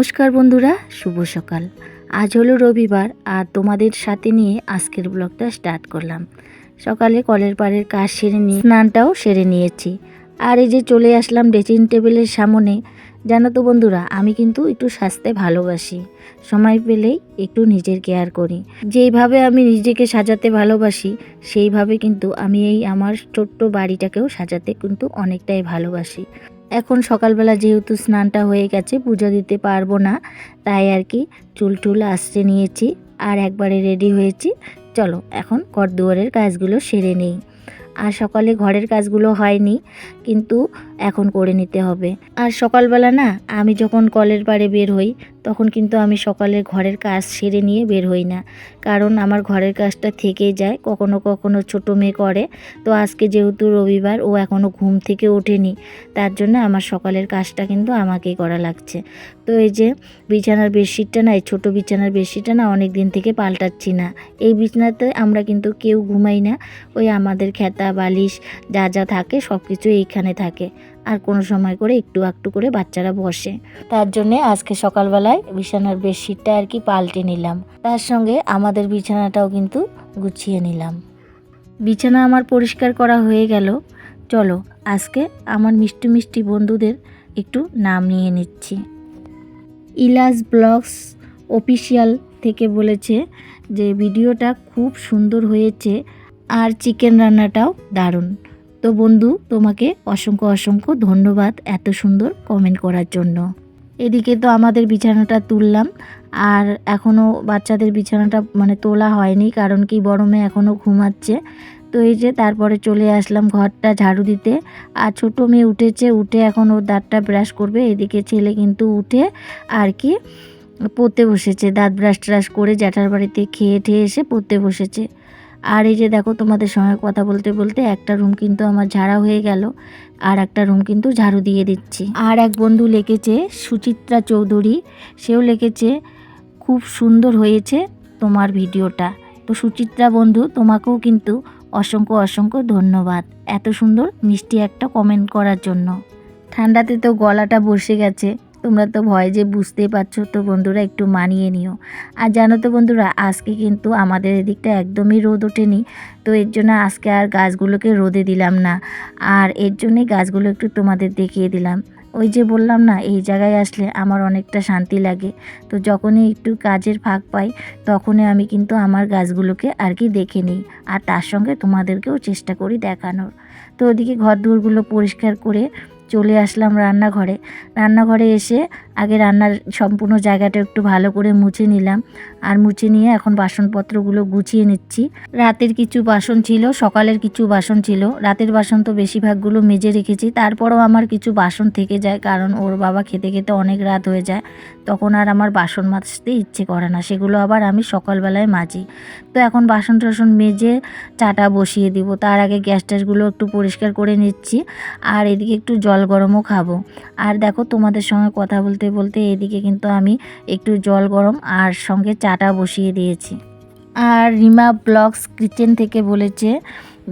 নমস্কার বন্ধুরা, শুভ সকাল। আজ হলো রবিবার আর তোমাদের সাথে নিয়ে আজকের ব্লগটা স্টার্ট করলাম। সকালে কলের পাড়ের কাজ সেরে নিয়ে স্নানটাও সেরে নিয়েছি। আর এই যে চলে আসলাম ড্রেসিং টেবিলের সামনে, জানো তো বন্ধুরা, আমি কিন্তু একটু সাজতে ভালোবাসি। সময় পেলেই একটু নিজের কেয়ার করি। যেইভাবে আমি নিজেকে সাজাতে ভালোবাসি, সেইভাবে কিন্তু আমি এই আমার ছোট্ট বাড়িটাকেও সাজাতে কিন্তু অনেকটাই ভালোবাসি। এখন সকালবেলা যেহেতু স্নানটা হয়ে গেছে, পুজো দিতে পারব না, তাই আর কি চুল টুল আসতে নিয়েছি আর একবারে রেডি হয়েছি। চলো, এখন ঘর দুয়ারের কাজগুলো সেরে নেই। আর সকালে ঘরের কাজগুলো হয়নি, কিন্তু এখন করে নিতে হবে। আর সকালবেলা না, আমি যখন কলের পাড়ে বের হই তখন কিন্তু আমি সকালে ঘরের কাজ সেরে নিয়ে বের হই না। কারণ আমার ঘরের কাজটা থেকেই যায়, কখনো কখনো ছোটো মেয়ে করে। তো আজকে যেহেতু রবিবার, ও এখনও ঘুম থেকে ওঠেনি। তার জন্য আমার সকালের কাজটা কিন্তু আমাকেই করা লাগছে। তো এই যে বিছানার বেডশিটটা না, এই ছোটো বিছানার বেডশিটটা না অনেক দিন থেকে পাল্টাচ্ছি না। এই বিছানাতে আমরা কিন্তু কেউ ঘুমাই না। ওই আমাদের খেতা, বালিশ যা যা থাকে সব কিছু এইখানে থাকে। আর কোনো সময় করে একটু একটু করে বাচ্চারা বসে। তার জন্যে আজকে সকালবেলায় বিছানার বেডশিটটা আর কি পাল্টে নিলাম। তার সঙ্গে আমাদের বিছানাটাও কিন্তু গুছিয়ে নিলাম। বিছানা আমার পরিষ্কার করা হয়ে গেল। চলো, আজকে আমার মিষ্টি মিষ্টি বন্ধুদের একটু নাম নিয়ে নিচ্ছি। ইলাস ব্লগস অফিসিয়াল থেকে বলেছে যে, ভিডিওটা খুব সুন্দর হয়েছে আর চিকেন রান্নাটাও দারুণ। তো বন্ধু, তোমাকে অসংখ্য অসংখ্য ধন্যবাদ এত সুন্দর কমেন্ট করার জন্য। এদিকে তো আমাদের বিছানাটা তুললাম, আর এখনও বাচ্চাদের বিছানাটা মানে তোলা হয়নি, কারণ কি বড় মেয়ে এখনও ঘুমাচ্ছে। তো এই যে তারপরে চলে আসলাম ঘরটা ঝাড়ু দিতে, আর ছোটো মেয়ে উঠেছে, উঠে এখন ওর দাঁতটা ব্রাশ করবে, এদিকে ছেলে কিন্তু উঠে আর কি পড়তে বসেছে, দাঁত ব্রাশ ট্রাশ করে জ্যাঠার বাড়িতে খেয়ে ঠেয়ে এসে পড়তে বসেছে। আর এই যে দেখো তোমাদের সঙ্গে কথা বলতে বলতে একটা রুম কিন্তু আমার ঝাড়া হয়ে গেল, আর একটা রুম কিন্তু ঝাড়ু দিয়ে দিচ্ছি। আর এক বন্ধু লিখেছে, সুচিত্রা চৌধুরী সেও লিখেছে, খুব সুন্দর হয়েছে তোমার ভিডিওটা। তো সুচিত্রা বন্ধু, তোমাকেও কিন্তু অসংখ্য অসংখ্য ধন্যবাদ এত সুন্দর মিষ্টি একটা কমেন্ট করার জন্য। ঠান্ডাতে তো গলাটা বসে গেছে। তোমরা তো ভয় যে বুঝতেই পারছ, তো বন্ধুরা একটু মানিয়ে নিও। আর জানো তো বন্ধুরা, আজকে কিন্তু আমাদের এদিকটা একদমই রোদ ওঠেনি, তো এর জন্য আজকে আর গাছগুলোকে রোদে দিলাম না। আর এর জন্যই গাছগুলো একটু তোমাদের দেখিয়ে দিলাম। ওই যে বললাম না, এই জায়গায় আসলে আমার অনেকটা শান্তি লাগে। তো যখনই একটু কাজের ফাঁক পাই, তখনই আমি কিন্তু আমার গাছগুলোকে আর কি দেখে নিই, আর তার সঙ্গে তোমাদেরকেও চেষ্টা করি দেখানোর। তো ওদিকে ঘর দুয়ারগুলো পরিষ্কার করে চলে আসলাম রান্নাঘরে। রান্নাঘরে এসে আগে রান্নার সম্পূর্ণ জায়গাটা একটু ভালো করে মুছে নিলাম। আর মুছে নিয়ে এখন বাসনপত্রগুলো গুছিয়ে নিচ্ছি। রাতের কিছু বাসন ছিল, সকালের কিছু বাসন ছিল। রাতের বাসন তো বেশিরভাগগুলো মেজে রেখেছি। তারপরও আমার কিছু বাসন থেকে যায়, কারণ ওর বাবা খেতে খেতে অনেক রাত হয়ে যায়। তখন আর আমার বাসন মাজতে ইচ্ছে করে না। সেগুলো আবার আমি সকালবেলায় মাজি। তো এখন বাসন টাসন মেজে চাটা বসিয়ে দিব। তার আগে গ্যাস ট্যাসগুলো একটু পরিষ্কার করে নিচ্ছি। আর এদিকে একটু জল গরমও খাব। আর দেখো তোমাদের সঙ্গে কথা বলতে বলতে এদিকে কিন্তু আমি একটু জল গরম আর সঙ্গে চাটা বসিয়ে দিয়েছি। আর রিমা ব্লগস কিচেন থেকে বলেছে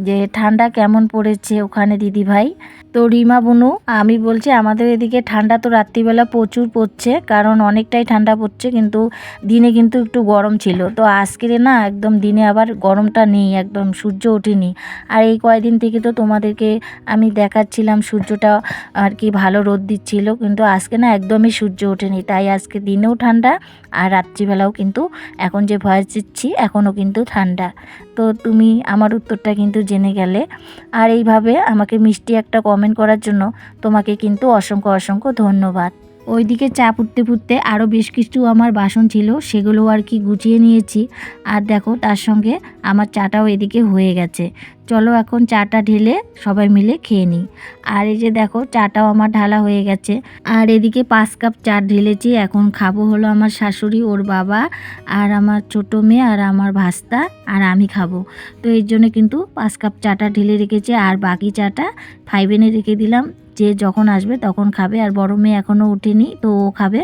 যে ঠান্ডা কেমন পড়েছে ওখানে দিদি ভাই তো রিমা বনু, আমি বলছি আমাদের এদিকে ঠান্ডা তো রাত্রিবেলা প্রচুর পড়ছে, কারণ অনেকটাই ঠান্ডা পড়ছে, কিন্তু দিনে কিন্তু একটু গরম ছিল। তো আজকের না একদম দিনে আবার গরমটা নেই, একদম সূর্য ওঠেনি। আর এই কয়দিন থেকে তো তোমাদেরকে আমি দেখাচ্ছিলাম সূর্যটা আর কি ভালো রোদ দিচ্ছিল, কিন্তু আজকে না একদমই সূর্য ওঠেনি। তাই আজকে দিনেও ঠান্ডা আর রাত্রিবেলাও কিন্তু এখন যে ভয়েস দিচ্ছি, এখনও কিন্তু ঠান্ডা। তো তুমি, আমার উত্তরটা কিন্তু জেনে গেলে। আর এইভাবে আমাকে মিষ্টি একটা কমেন্ট করার জন্য তোমাকে কিন্তু অসংখ্য অসংখ্য ধন্যবাদ। ওইদিকে চা ফুটতে ফুটতে আরও বেশ কিছু আমার বাসন ছিল, সেগুলো আর কি গুছিয়ে নিয়েছি। আর দেখো, তার সঙ্গে আমার চাটাও এদিকে হয়ে গেছে। চলো এখন চাটা ঢেলে সবাই মিলে খেয়ে নিই। আর এই যে দেখো, চাটাও আমার ঢালা হয়ে গেছে। আর এদিকে পাঁচ কাপ চা ঢেলেছি, এখন খাব হলো আমার শাশুড়ি, ওর বাবা, আর আমার ছোটো মেয়ে, আর আমার ভাস্তা, আর আমি খাব। তো এর জন্য কিন্তু পাঁচ কাপ চাটা ঢেলে রেখেছি, আর বাকি চাটা ফাইভেনে রেখে দিলাম। যে যখন আসবে তখন খাবে। আর বড় মেয়ে এখনও ওঠেনি, তো ও খাবে।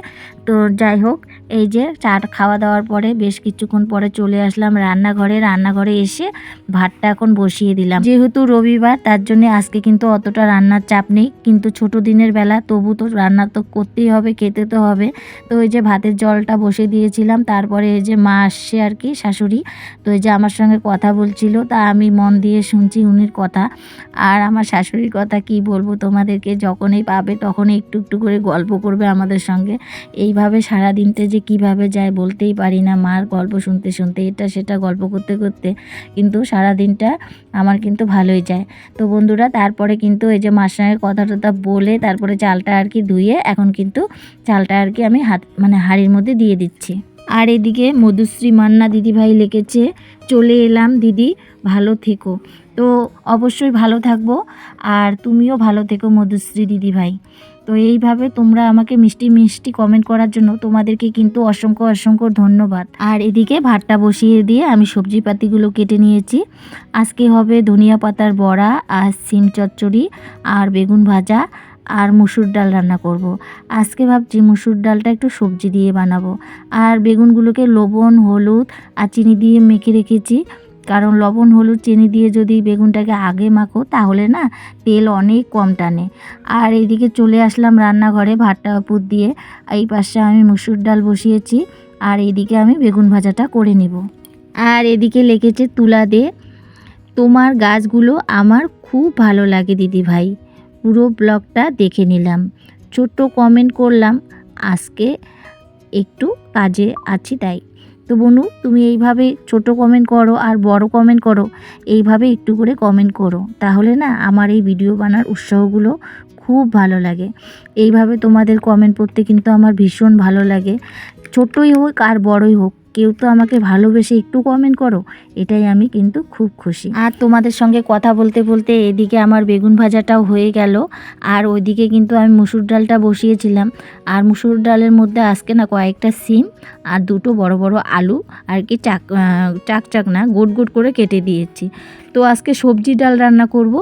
তো যাই হোক এই যে চা খাওয়া দাওয়ার পরে বেশ কিছুক্ষণ পরে চলে আসলাম রান্নাঘরে। রান্নাঘরে এসে ভাতটা এখন বসিয়ে দিলাম। যেহেতু রবিবার, তার জন্য আজকে কিন্তু অতটা রান্নার চাপ নেই। কিন্তু ছোট দিনের বেলা, তবু তো রান্না তো করতেই হবে, খেতে তো হবে। তো ওই যে ভাতের জলটা বসে দিয়েছিলাম, তারপরে এই যে মা আসছে আর কি, শাশুড়ি। তো এই যে আমার সঙ্গে কথা বলছিল, তা আমি মন দিয়ে শুনছি উনির কথা। আর আমার শাশুড়ির কথা কি বলব তোমাদেরকে, যখনই পাবে তখনই একটু একটু করে গল্প করবে আমাদের সঙ্গে। এইভাবে সারা দিনতে যে কীভাবে যায় বলতেই পারি না। মার গল্প শুনতে শুনতে, এটা সেটা গল্প করতে করতে কিন্তু সারা দিনটা আমার কিন্তু ভালোই যায়। তো বন্ধুরা, তারপরে কিন্তু এই যে মার সঙ্গে কথা টথা বলে তারপরে চালটা আর কি ধুয়ে এখন কিন্তু চালটা আর কি আমি হাত মানে হাঁড়ির মধ্যে দিয়ে দিচ্ছি। আর এদিকে মধুশ্রী মান্না দিদিভাই লিখেছে, চলে এলাম দিদি, ভালো থেকো। তো অবশ্যই ভালো থাকব। আর তুমিও ভালো থেকো মধুশ্রী দিদিভাই। তো এইভাবে তোমরা আমাকে মিষ্টি মিষ্টি কমেন্ট করার জন্য তোমাদেরকে কিন্তু অসংখ্য অসংখ্য ধন্যবাদ। আর এদিকে ভাতটা বসিয়ে দিয়ে আমি সবজি পাতিগুলো কেটে নিয়েছি। আজকে হবে ধনিয়া পাতার বড়া, আর সিম চচ্চড়ি, আর বেগুন ভাজা, আর মুসুর ডাল রান্না করব। আজকে ভাবছি মুসুর ডালটা একটু সবজি দিয়ে বানাবো। আর বেগুনগুলোকে লবণ, হলুদ, আর চিনি দিয়ে মেখে রেখেছি। কারণ লবণ, হলুদ, চিনি দিয়ে যদি বেগুনটাকে আগে মাখো, তাহলে না তেল অনেক কম টানে। আর এদিকে চলে আসলাম রান্নাঘরে ভাতটা পুর দিয়ে। এই পাশে আমি মুসুর ডাল বসিয়েছি, আর এদিকে আমি বেগুন ভাজাটা করে নিব। আর এদিকে লেগেছে তুলা দে তোমার গাছগুলো আমার খুব ভালো লাগে দিদি ভাই। পুরো ব্লগটা দেখে নিলাম। ছোট্ট কমেন্ট করলাম, আজকে একটু কাজে আছি তাই। তো বনু, তুমি এইভাবে ছোট কমেন্ট করো আর বড় কমেন্ট করো, এইভাবে একটু করে কমেন্ট করো। তাহলে না, আমার এই ভিডিও বানার উৎসাহগুলো খুব ভালো লাগে। এইভাবে তোমাদের কমেন্ট পড়তে কিন্তু আমার ভীষণ ভালো লাগে। ছোটই হোক আর বড়ই হোক কেউ তো আমাকে ভালোবেসে একটু কমেন্ট করো, এটাই আমি কিন্তু খুব খুশি। আর তোমাদের সঙ্গে কথা বলতে বলতে এদিকে আমার বেগুন ভাজাটাও হয়ে গেল, আর ওইদিকে কিন্তু আমি মুসুর ডালটা বসিয়েছিলাম। আর মুসুর ডালের মধ্যে আজকে না কয়েকটা সিম আর দুটো বড় বড় আলু আর কি চাক চাক চাক না গোট গোট করে কেটে দিয়েছি। তো আজকে সবজি ডাল রান্না করব,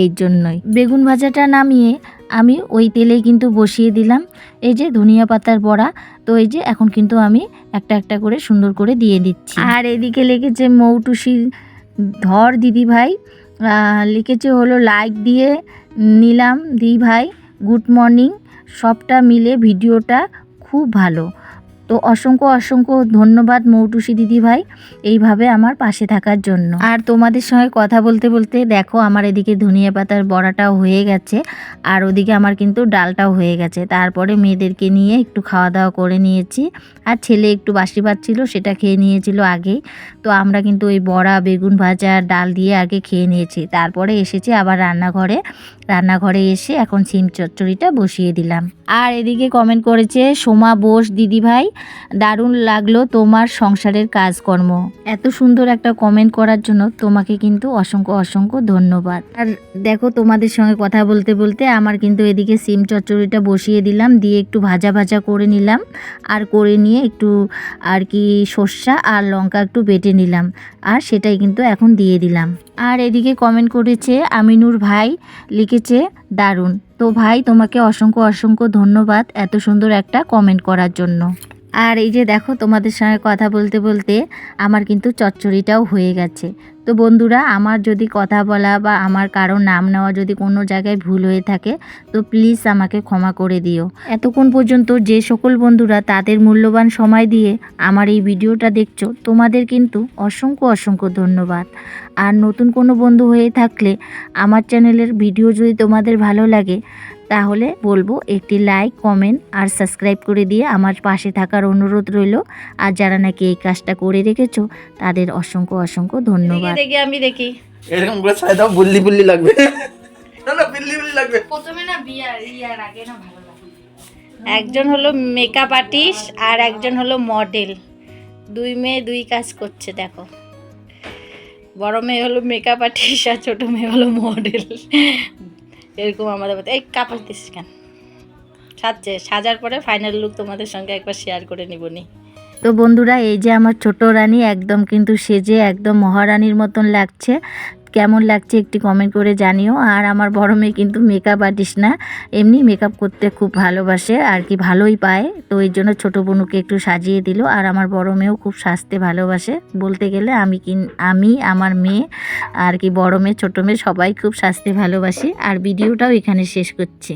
এই জন্যই। বেগুন ভাজাটা নামিয়ে আমি ওই তেলেই কিন্তু বসিয়ে দিলাম। এই যে ধনিয়া পাতার বড়া, তো এই যে এখন কিন্তু আমি একটা একটা করে সুন্দর করে দিয়ে দিচ্ছি। আর এদিকে লেগেছে মৌটুসির ধর দিদি ভাই লিখেছে হলো লাইক দিয়ে নিলাম দি ভাই গুড মর্নিং সবটা মিলে ভিডিওটা খুব ভালো। তো অসংখ্য অসংখ্য ধন্যবাদ মৌটুসি দিদি ভাই এইভাবে আমার পাশে থাকার জন্য। আর তোমাদের সঙ্গে কথা বলতে বলতে দেখো আমার এদিকে ধনিয়া পাতার বড়াটাও হয়ে গেছে, আর ওদিকে আমার কিন্তু ডালটাও হয়ে গেছে। তারপরে মেয়েদেরকে নিয়ে একটু খাওয়া দাওয়া করে নিয়েছি, আর ছেলে একটু বাসি ছিল, সেটা খেয়ে নিয়েছিল আগেই। তো আমরা কিন্তু ওই বড়া, বেগুন ভাজা, ডাল দিয়ে আগে খেয়ে নিয়েছি। তারপরে এসেছি আবার রান্নাঘরে। রান্নাঘরে এসে এখন সিম চচ্চড়িটা বসিয়ে দিলাম। আর এদিকে কমেন্ট করেছে সোমা বোস দিদি ভাই দারুণ লাগল তোমার সংসারের কাজকর্ম। এত সুন্দর একটা কমেন্ট করার জন্য তোমাকে কিন্তু অসংখ্য অসংখ্য ধন্যবাদ। আর দেখো তোমাদের সঙ্গে কথা বলতে বলতে আমার কিন্তু এদিকে সিম চচ্চড়িটা বসিয়ে দিলাম, দিয়ে একটু ভাজা ভাজা করে নিলাম, আর করে নিয়ে একটু আর কি সর্ষা আর লঙ্কা একটু বেটে নিলাম, আর সেটাই কিন্তু এখন দিয়ে দিলাম। আর এদিকে কমেন্ট করেছে আমিনুর ভাই, লিখেছে দারুণ। তো ভাই, তোমাকে অসংখ্য অসংখ্য ধন্যবাদ এত সুন্দর একটা কমেন্ট করার জন্য। আর এই যে দেখো, তোমাদের সঙ্গে কথা বলতে বলতে আমার কিন্তু চচ্চড়িটাও হয়ে গেছে। তো বন্ধুরা, আমার যদি কথা বলা বা আমার কারও নাম নেওয়া যদি কোনো জায়গায় ভুল হয়ে থাকে, তো প্লিজ আমাকে ক্ষমা করে দিও। এতক্ষণ পর্যন্ত যে সকল বন্ধুরা তাদের মূল্যবান সময় দিয়ে আমার এই ভিডিওটা দেখছ, তোমাদের কিন্তু অসংখ্য অসংখ্য ধন্যবাদ। আর নতুন কোনো বন্ধু হয়ে থাকলে আমার চ্যানেলের ভিডিও যদি তোমাদের ভালো লাগে তাহলে বলব একটি লাইক কমেন্ট আর সাবস্ক্রাইব করে দিয়ে আমার পাশে থাকার অনুরোধ রইল। আর যারা নাকি এই কাজটা করে রেখেছো তাদের অসংখ্য অসংখ্য ধন্যবাদ। দেখি আমি দেখি। এরকম করে ছাই দাও বুল্লি বুল্লি লাগবে। না না বিল্লি বিল্লি লাগবে। প্রথমে না বিয়ার ইয়ার আগে না ভালো লাগে। একজন হলো মেকআপ আর্টিস্ট আর একজন হলো মডেল দুই মেয়ে দুই কাজ করছে দেখো। বড় মেয়ে হলো মেকআপ আর্টিস্ট আর ছোট মেয়ে হলো মডেল এরকম আমাদের মধ্যে। এই কাপড় দিছিস কেন? সাজছে। সাজার পরে ফাইনাল লুক তোমাদের সঙ্গে একবার শেয়ার করে নিব নি। তো বন্ধুরা এই যে আমার ছোট রানী একদম কিন্তু সেজে একদম মহারানীর মতন লাগছে। কেমন লাগছে একটি কমেন্ট করে জানিও। আর আমার বড় মেয়ে কিন্তু মেকআপ আর্টিস্ট না, এমনি মেকআপ করতে খুব ভালোবাসে আর কি ভালোই পায়। তো এই জন্য ছোটো বোনুকে একটু সাজিয়ে দিল আর আমার বড় মেয়েও খুব সাজতে ভালোবাসে। বলতে গেলে আমি কিন, আমি, আমার মেয়ে আর কি বড় মেয়ে, ছোটো মেয়ে সবাই খুব সাজতে ভালোবাসি। আর ভিডিওটাও এখানে শেষ করছি।